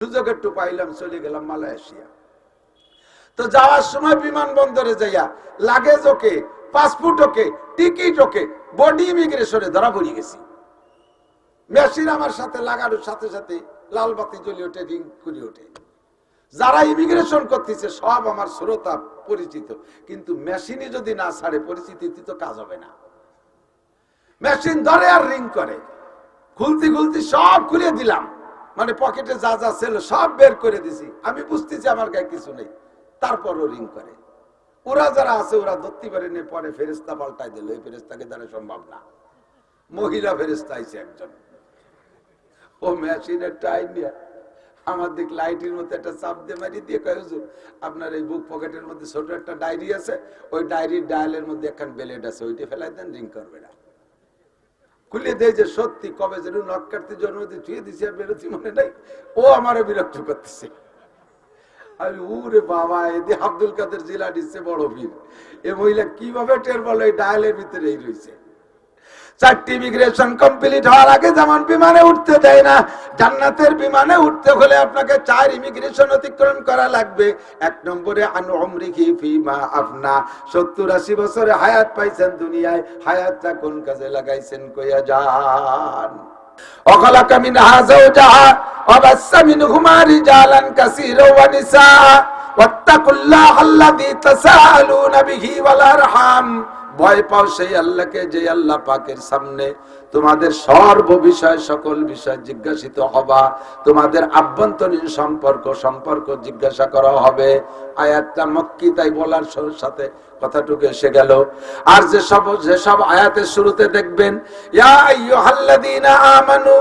সুযোগ একটু পাইলাম, চলে গেলাম মালয়েশিয়া। তো যাওয়ার সময় বিমানবন্দরে যাইয়া luggage okay passport okay ticket okay body ইমিগ্রেশনে ধরা পড়ে গেছি। মেশিন আমার সাথে লাগানোর সাথে সাথে লাল বাতি জ্বলে ওঠে, রিং করে ওঠে। যারা ইমিগ্রেশন করতেছে, সব আমার শ্রোতা পরিচিত। কিন্তু মেশিনে যদি না ছাড়ে, পরিচিতি তো কাজ হবে না। মেশিন ধরে আর রিং করে। খুলতে খুলতে সব খুলে দিলাম। মানে পকেটে যা যা ছিল সব বের করে দিছি। আমি বুঝতেছি আমার গায়ে কিছু নেই। তারপরও রিং করে। ওরা যারা আছে ওরা ধরতে পারেনি পরে ফেরিস্তা পাল্টাই দিল। এই ফেরিস্তাকে দ্বারা সম্ভব না। মহিলা ফেরিস্তা আইছে একজন। ও মেশিনের টাইম নিয়ে আমার দিক লাইটের মধ্যে একটা চাপ দিয়ে মারি দিয়ে কয় হুজুর, আপনার এই বুক পকেটের মধ্যে ছোট একটা ডায়েরি আছে। ওই ডায়েরির ডায়ালের মধ্যে একখান বেলেট আছে। ওইটা ফেলাই দেন রিং করবে না। খুলে দেয় যে, সত্যি, কবে যেন নখ কাটতে দিয়ে ছুঁয়ে দিছি আর বেরোচ্ছি মনে নাই। ও আমারও বিরক্ত করতেছে। আমি, উরে বাবা এদি আব্দুল কাদের জেলা দিচ্ছে বড় ভিড় এ মহিলা কীভাবে টের বলো এই ডায়ালের এই রয়েছে। চারটি ইমিগ্রেশন কমপ্লিট হওয়ার আগে যেমন বিমানে উঠতে দেয় না, জান্নাতের বিমানে উঠতে হলে আপনাকে চার ইমিগ্রেশন অতিক্রম করা লাগবে। এক নম্বরে, আনু অমরিকি ফিমা সত্তর আশি বছরে হায়াত পাইছেন দুনিয়ায়, হায়াতটা কোন কাজে লাগাইছেন কইয়া যান। অখলাকা ভয় পাও সেই আল্লাহকে যে আল্লাহ পাকের সামনে তোমাদের সর্ব বিষয় সকল বিষয় জিজ্ঞাসিত হবা, তোমাদের আভ্যন্তরীণ সম্পর্ক সম্পর্ক জিজ্ঞাসা করা হবে। আয়াতটা মক্কি তাই বলার সাথে কথাটুকু এসে গেল। আর যে সব যেসব আয়াতের শুরুতে দেখবেন, ইয়া আইয়ুহাল্লাযীনা আমানু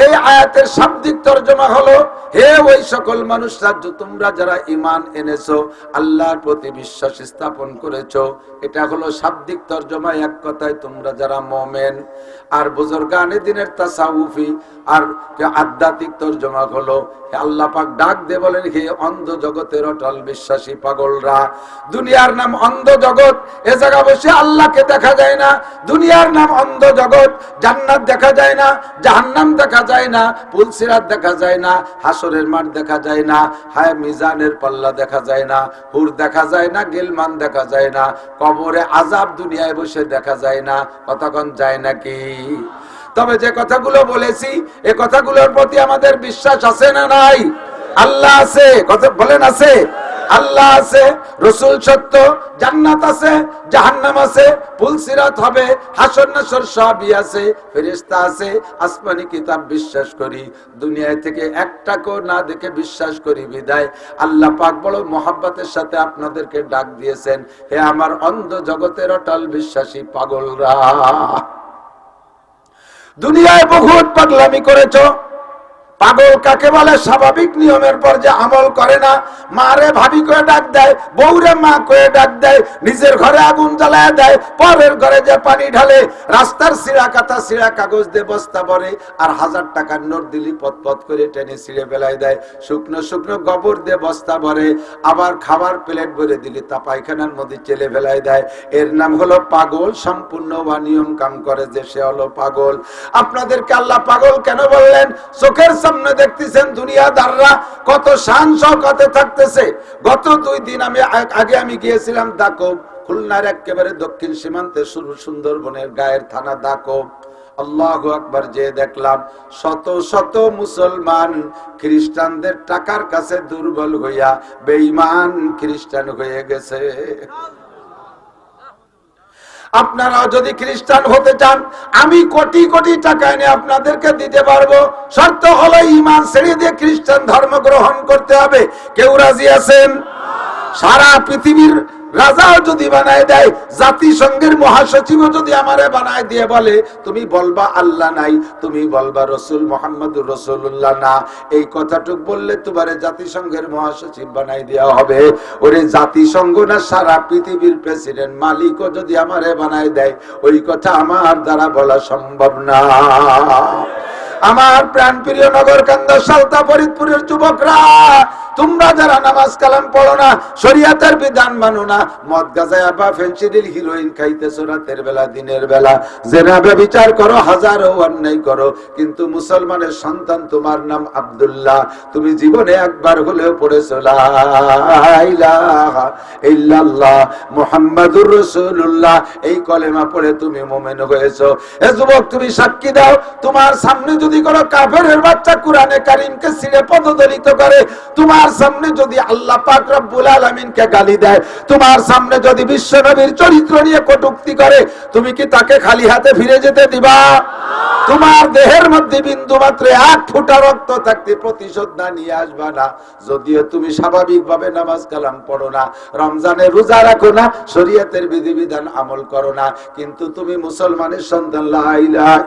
এই আয়াতের শাব্দিক তর্জমা হলো, হে ওই সকল মানুষরা তোমরা যারা ইমান এনেছো, আল্লাহর প্রতি বিশ্বাস স্থাপন করেছ, এটা হলো শাব্দিক তর্জমা, এক কথায় তোমরা যারা মোমেন। আর বুজুর্গানে দিনের তাসাউফি, আর আধ্যাত্মিক তর্জমা হলো আল্লাহ পাক ডাক দে বলেন, হে অন্ধ জগতের অটল বিশ্বাসী পাগলরা, দুনিয়ার নাম অন্ধ জগৎ, এ জায়গা বসে আল্লাহকে দেখা যায় না, দুনিয়ার নাম অন্ধ জগৎ, জান্নাত দেখা যায় না, জাহান্নাম দেখা যায় না, পুলসিরাত দেখা যায় না, হাসরের মাঠ দেখা যায় না, হায় মিজানের পাল্লা দেখা যায় না, হুর দেখা যায় না, গেলমান দেখা যায় না, কবরে আজাব দুনিয়ায় বসে দেখা যায় না, কতক্ষণ যায় নাকি? তবে যে কথাগুলো বলেছি, এ কথাগুলোর প্রতি আমাদের বিশ্বাস আছে না নাই? আল্লাহ আছে, কথা বলেন আছে? আল্লাহ আছে, রসুল সত্য জান্নাত আছে, জাহান্নাম আছে পুলসিরাত হবে, হাসর নাসর সবই আছে, ফেরেশতা আছে, আসমানি কিতাব বিশ্বাস করি দুনিয়া থেকে একটাকেও না দেখে বিশ্বাস করি বিদায়। আল্লাহ পাক বড় মোহাব্বতের সাথে আপনাদেরকে ডাক দিয়েছেন, হে আমার অন্ধ জগতের অটল বিশ্বাসী পাগলরা। দুনিয়ায় বহুত পাগলামি করেছ পাগল কাকে বলে? স্বাভাবিক নিয়মের পর যে আমল করে না, মারে ভাবি করে ডাক দেয়, বউরে মা করে ডাক দেয়, নিজের ঘরে আগুন জ্বালায় দেয়, পরের ঘরে যে পানি ঢালে, রাস্তার সিরা কাতা সিরা কাগজ দিয়ে বস্তা ভরে আর হাজার টাকার নোট দিলি পথ পথ করে টেনে ছিঁড়ে ফেলাই দেয়। শুকনো শুকনো গোবর দিয়ে বস্তা ভরে, আবার খাবার প্লেট ভরে দিলি, তা পায়খানার মধ্যে চেলে ফেলাই দেয়। এর নাম হলো পাগল, সম্পূর্ণ বা নিয়ম কাম করে যে সে হলো পাগল। আপনাদেরকে আল্লাহ পাগল কেন বললেন? চোখের সামনে দেখতেছেন দুনিয়াদাররা কত শান শওকতে থাকতেছে। গত দুই দিন আমি আগে আমি গিয়েছিলাম দাকব, খুলনার একেবারে দক্ষিণ সীমান্তে সুন্দরবনের গায়ের থানা দাকব। আল্লাহ আকবার যে দেখলাম, শত শত মুসলমান খ্রিস্টানদের টাকার কাছে দুর্বল হইয়া বেঈমান খ্রিস্টান হয়ে গেছে। আপনারাও যদি খ্রিস্টান হতে চান, আমি কোটি কোটি টাকা এনে আপনাদেরকে দিতে পারব। শর্ত হলো ইমান ছেড়ে দিয়ে খ্রিস্টান ধর্ম গ্রহণ করতে হবে। কেউ রাজি আছেন? সারা পৃথিবীর রাজাও যদি বানায় দেয়, জাতিসংঘের মহাসচিবও যদি আমারে বানায় দিয়ে বলে, তুমি বলবা আল্লাহ নাই, তুমি বলবা রসুল মোহাম্মদ রসুল্লাহ না। এই কথাটুক বললে তোমারে জাতিসংঘের মহাসচিব বানাই দেওয়া হবে। ওরে জাতিসংঘ না, সারা পৃথিবীর প্রেসিডেন্ট মালিকও যদি আমারে বানায় দেয়, ওই কথা আমার দ্বারা বলা সম্ভব না। আমার প্রাণ প্রিয় নগর কান্দা সালতা, ফরিদপুরের যুবকরা তোমরা যারা নামাজ কালাম পড়ো না, শরিয়াতের বিধান মানো না, মদ গাজায় বা ফেন্সিডিল হিরোইন খাইতেছো রাতের বেলা, দিনের বেলা। জেনাবে বিচার করো, হাজারো অন্যায় করো, কিন্তু মুসলমানের সন্তান তোমার নাম আব্দুল্লাহ। তুমি জীবনে একবার হলেও পড়েছো ইল্লাল্লাহ, মুহাম্মাদুর রাসূলুল্লাহ। এই কলেমা পড়ে তুমি মোমেন হয়েছো। এ যুবক, তুমি সাক্ষী দাও, তোমার সামনে যদি কোনো কাফেরের বাচ্চা কোরআনে কারীমকে ছিঁড়ে পদদলিত করে, তোমার সামনে যদি আল্লাহ পাক রব্বুল আলামিনকে গালি দেয়, তোমার সামনে যদি বিশ্বনবীর চরিত্র নিয়ে কটুক্তি করে, তুমি কি তাকে খালি হাতে ফিরে যেতে দিবা? তোমার দেহের মধ্যে বিন্দু মাত্র এক ফুটা রক্ত থাকতে প্রতিশোধ না নিয়ে আসবা না। যদিও তুমি স্বাভাবিক ভাবে নামাজ কালাম পড়ো না রমজানে রোজা রাখো না, শরীয়তের বিধিবিধান আমল করো না। কিন্তু তুমি মুসলমানের সন্তান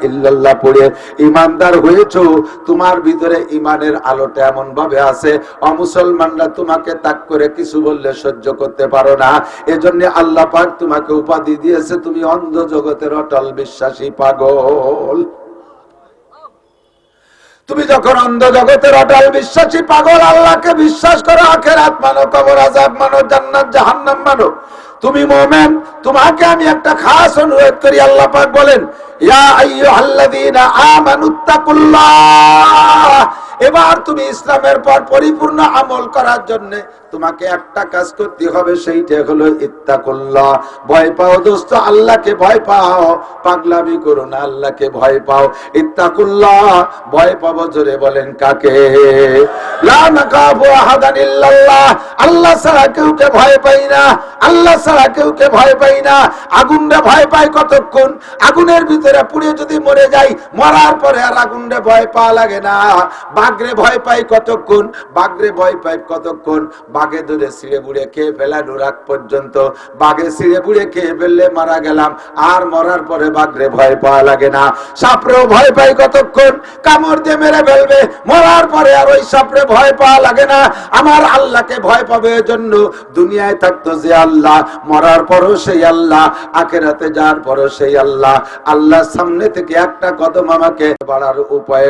ইল্লাল্লাহ পড়ে ইমানদার হয়েছো, তোমার ভিতরে ইমানের আলোটা এমন ভাবে আছে, অমুসলমানরা তোমাকে তাক করে কিছু বললে সহ্য করতে পারো না। এজন্য আল্লাহ পাক তোমাকে উপাধি দিয়েছে, তুমি অন্ধ জগতের অটল বিশ্বাসী পাগল। তুমি যখন অন্ধ জগতের বিশ্বাসী, পাগল, আল্লাহকে বিশ্বাস করো, আখেরাত মানো, কবর আজাব মানো, জান্নাত, জাহান্নাম মানো, তুমি মোমেন, তোমাকে আমি একটা খাস অনুরোধ করি, আল্লাহ পাক বলেন, ইয়া আইয়ুহাল্লাযীনা আমানুত্তাকুল্লাহ এবার তুমি ইসলামের পর পরিপূর্ণ আমল করার জন্য তোমাকে একটা কাজ করতে হবে, সেইটা হলো ইত্তাকুল্লাহ। ভয় পাও দোস্ত, আল্লাহকে ভয় পাও। পাগলামি করো না, আল্লাহকে ভয় পাও। ইত্তাকুল্লাহ, ভয় পাবো জোরে বলেন কাকে? আল্লাহ ছাড়া কেউকে ভয় পাই না, আল্লাহ ছাড়া কেউকে ভয় পাই না। আগুনটা ভয় পায় কতক্ষণ? আগুনের ভিতরে পুড়ে যদি মরে যাই, মরার পরে আর আগুনটা ভয় পাওয়া লাগে না। বাঘরে ভয় পাই কতক্ষণ? বাঘরে ভয় পাই কতক্ষণ? বাঘে ধরে ছিঁড়ে বুড়ে খেয়ে ফেলানোর আগ পর্যন্ত। বাঘে ছিঁড়ে বুড়ে খেয়ে ফেললে মারা গেলাম। আর মরার পরে বাঘরে ভয় পাওয়া লাগে না। সাপরেও ভয় পাই কতক্ষণ? কামড় দিয়ে মেরে ফেলবে। মরার পরে আর ওই সাপরে ভয় পাওয়া লাগে না। আমার আল্লাহকে ভয় পাবে জন্য দুনিয়ায় থাকতো যে আল্লাহ, মরার পরও সেই আল্লাহ, আখেরাতে যাওয়ার পরও সেই আল্লাহ। আল্লাহর সামনে থেকে একটা কদম আমাকে বাড়ার উপায়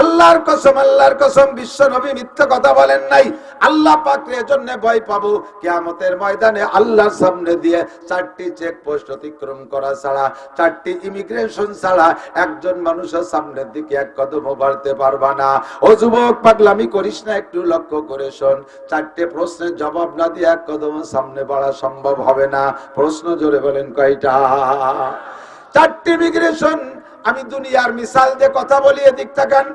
আল্লাহর কসম আল্লাহর কসম, বিশ্ব নবী মিথ্যা কথা বলেন নাই। আল্লাহ পাকের জন্য ভয় পাবো, কিয়ামতের ময়দানে আল্লাহর সামনে দিয়ে চারটি চেক পোস্ট অতিক্রম করা ছাড়া, চারটি ইমিগ্রেশন ছাড়া একজন মানুষের সামনের দিকে এক কদম বাড়তে পারবা না। ও যুবক, পাগলামি করিস না, একটু লক্ষ্য করে শোন। চারটে প্রশ্নের জবাব না দিয়ে এক কদম সামনে বাড়া সম্ভব হবে না। প্রশ্ন জোরে বলেন কয়টা? চারটি ইমিগ্রেশন আমি দুনিয়ার মিসাল দিয়ে কথা বলি এদিক থাকেন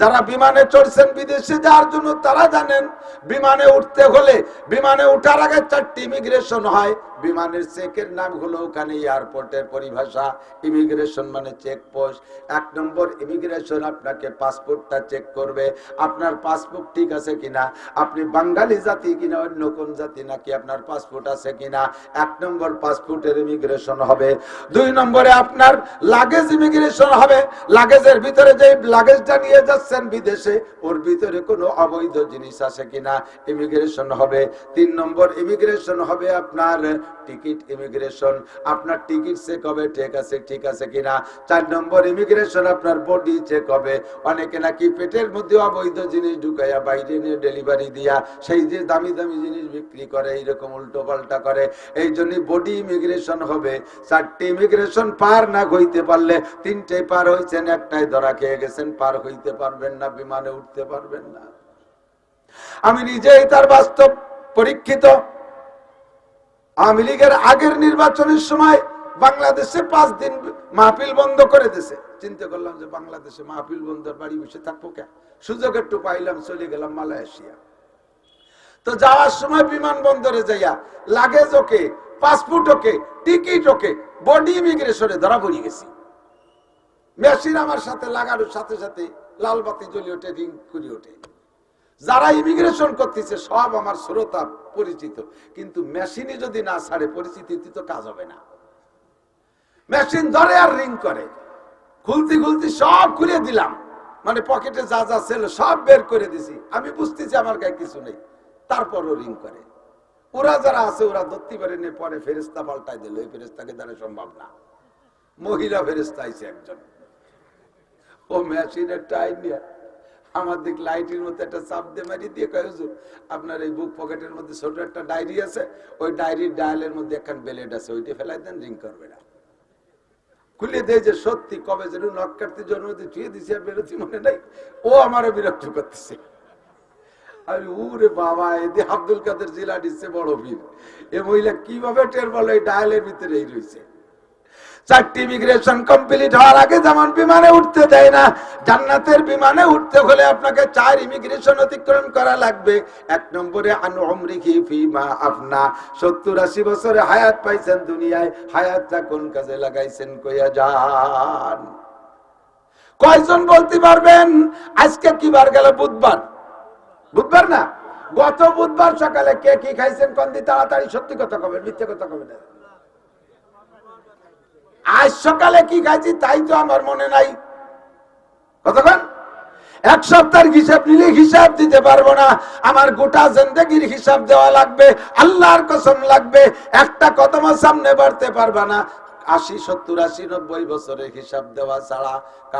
যারা বিমানে চড়ছেন বিদেশে যাওয়ার জন্য, তারা জানেন বিমানে উঠতে হলে, বিমানে উঠার আগে চারটি ইমিগ্রেশন হয়। বিমানের চেকের নাম হলো ওখানে এয়ারপোর্টের পরিভাষা। ইমিগ্রেশন মানে চেক পোস্ট এক নম্বর ইমিগ্রেশন আপনাকে পাসপোর্টটা চেক করবে। আপনার পাসপোর্ট ঠিক আছে কিনা? আপনি বাঙালি জাতি কিনা, অন্য কোন জাতি নাকি আপনার পাসপোর্ট আছে কিনা? এক নম্বর পাসপোর্টের ইমিগ্রেশন হবে। দুই নম্বরে আপনার লাগেজ ইমিগ্রেশন হবে। লাগেজের ভিতরে যে লাগেজটা নিয়ে যাচ্ছেন বিদেশে, ওর ভিতরে কোনো অবৈধ জিনিস আছে কিনা? ইমিগ্রেশন হবে। তিন নম্বর ইমিগ্রেশন হবে আপনার টিকিট ইমিগ্রেশন আপনার টিকিট চেক হবে, ঠিক আছে ঠিক আছে কিনা? চার নম্বর ইমিগ্রেশন আপনার বডি চেক হবে। অনেকে নাকি পেটের মধ্যে অবৈধ জিনিস ঢুকাইয়া বাইরে নিয়ে ডেলিভারি দিয়া সেই যে দামি দামি জিনিস বিক্রি করে, এইরকম উল্টো পাল্টা করে। এই জন্য বডি ইমিগ্রেশন হবে। চারটি ইমিগ্রেশন পার না হইতে পারলে তিনটে পার হয়েছেন একটাই ধরা খেয়ে গেছেন, পার হইতে পারবেন না, বিমানে উঠতে পারবেন না। আমি নিজেই তার বাস্তব পরীক্ষিত। আওয়ামী লীগের আগের নির্বাচনের সময় বাংলাদেশে পাঁচ দিন মাহফিল বন্ধ করে দিছে। চিন্তা করলাম যে বাংলাদেশে মাহফিল বন্ধ, বাড়ি বসে থাকব কে সুযোগ একটু পাইলাম, চলে গেলাম মালয়েশিয়া। তো যাওয়ার সময় বিমান বন্দরে যাইয়া luggage okay passport okay ticket okay body ইমিগ্রেশনে ধরা পড়ে গেছি। মেশিন আমার সাথে লাগানোর সাথে সাথে লাল বাতি জ্বলি ওঠে, রিং করি ওঠে। যারা ইমিগ্রেশন করতেছে, সব আমার শ্রোতা পরিচিত। কিন্তু মেশিনে যদি না ছাড়ে পরিচিতি তো কাজ হবে না। মেশিন ধরে আর রিং করে। খুলতে খুলতে সব খুলে দিলাম। মানে পকেটে যা যা ছিল, সব বের করে দিছি। আমি বুঝতেছি আমার গায়ে কিছু নেই। তারপরও রিং করে। ওরা যারা আছে, ওরা ধরতে পারেনি পরে ফেরিস্তা পাল্টাই দিল। এই ফেরিস্তাকে দ্বারা সম্ভব না। মহিলা ফেরিস্তা আইছে একজন। ও মেশিনের টাইম নিয়ে আমার দিক লাইটের মধ্যে একটা চাপ দিয়ে মারি দিয়ে কয়, হুজুর, আপনার এই বুক পকেটের মধ্যে ছোট একটা ডায়েরি আছে, ওই ডায়েরির ডায়ালের মধ্যে একখান বেলেট আছে, ওইটা ফেলাই দেন, রিং করবে না। খুলে দেয় যে, সত্যি, কবে যেন নখ কাটতে জন্মতে ছুঁয়ে দিছি আর বেরোচ্ছি মনে নাই। ও আমারও বিরক্ত করতেছে। আমি, উরে বাবা এদি আব্দুল কাদের জেলা দিচ্ছে বড় বীর, এ মহিলা কীভাবে টের বলো এই ডায়ালের ভিতরে এই রয়েছে। চারটি ইমিগ্রেশন কমপ্লিট হওয়ার আগে যেমন বিমানে উঠতে দেয় না, জান্নাতের বিমানে উঠতে হলে আপনাকে চার ইমিগ্রেশন অতিক্রম করা লাগবে। এক নম্বরে, আনু অমরিকি ফিমা আপনা সত্তর আশি বছরে হায়াত পাইছেন দুনিয়ায়, হায়াতটা কোন কাজে লাগাইছেন কইয়া যান। কয়জন বলতে পারবেন, আজকে কি বার গেল বুধবার? বুধবার না? গত বুধবার সকালে কে কি খাইছেন কন্দি তাড়াতাড়ি সত্যি কথা কবেন, মিথ্যে কথা কবেন না। আজ সকালে কি খাইছি তাই তো আমার মনে নাই। কতক্ষণ? এক সপ্তাহের হিসাব নিলে হিসাব দিতে পারব না। আমার গোটা জিন্দগির হিসাব দেওয়া লাগবে, আল্লাহর কসম লাগবে। একটা কদম সামনে বাড়তে পারবা না। আশি, সত্তর, আশি, নব্বই বছরের হিসাব দেওয়া ছাড়া